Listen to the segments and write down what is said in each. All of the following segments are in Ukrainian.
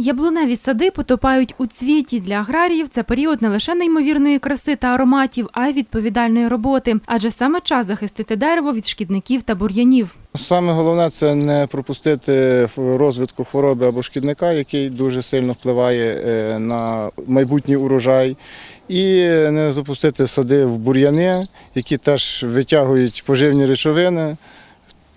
Яблуневі сади потопають у цвіті. Для аграріїв це період не лише неймовірної краси та ароматів, а й відповідальної роботи. Адже саме час захистити дерево від шкідників та бур'янів. Саме головне це не пропустити розвитку хвороби або шкідника, який дуже сильно впливає е, на майбутній урожай, і не запустити сади в бур'яни, які теж витягують поживні речовини.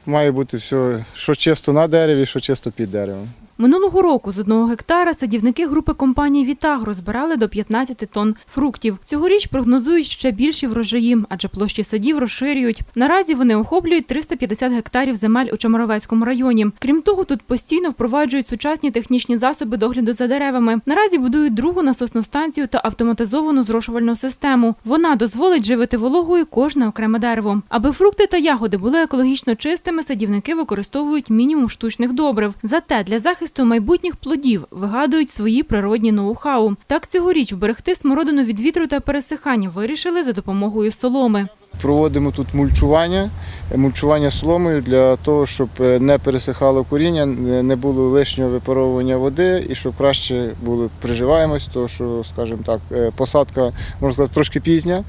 Має бути все, що чисто на дереві, що чисто під деревом. Минулого року з одного гектара садівники групи компанії Вітагро збирали до 15 тонн фруктів. Цьогоріч прогнозують ще більші врожаї, адже площі садів розширюють. Наразі вони охоплюють 350 гектарів земель у Чомаровецькому районі. Крім того, тут постійно впроваджують сучасні технічні засоби догляду за деревами. Наразі будують другу насосну станцію та автоматизовану зрошувальну систему. Вона дозволить живити вологою кожне окреме дерево. Аби фрукти та ягоди були екологічно чистими, садівники використовують мінімум штучних добрив. Зате для захисту майбутніх плодів вигадують свої природні ноу-хау. Так цьогоріч вберегти смородину від вітру та пересихання вирішили за допомогою соломи. Проводимо тут мульчування, е, мульчування соломою для того, щоб е, не пересихало коріння, не не було лишнього випаровування води і щоб краще було приживаємось, тому що, скажімо так, е, посадка можна сказати трошки пізня.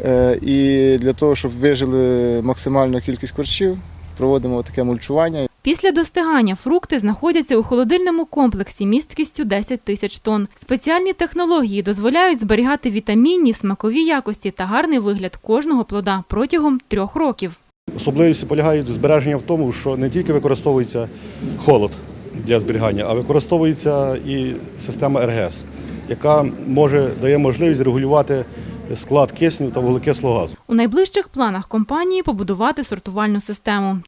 Е, І для того, щоб вижили максимальну кількість корчів, проводимо таке мульчування. Після достигання фрукти знаходяться у холодильному комплексі місткістю 10 тисяч тонн. Спеціальні технології дозволяють зберігати вітамінні, смакові якості та гарний вигляд кожного плода протягом трьох років. Особливість полягає збереження в тому, що не тільки використовується холод для зберігання, а використовується і система РГС, яка може дає можливість регулювати склад кисню та вуглекислого газу. У найближчих планах компанії побудувати сортувальну систему.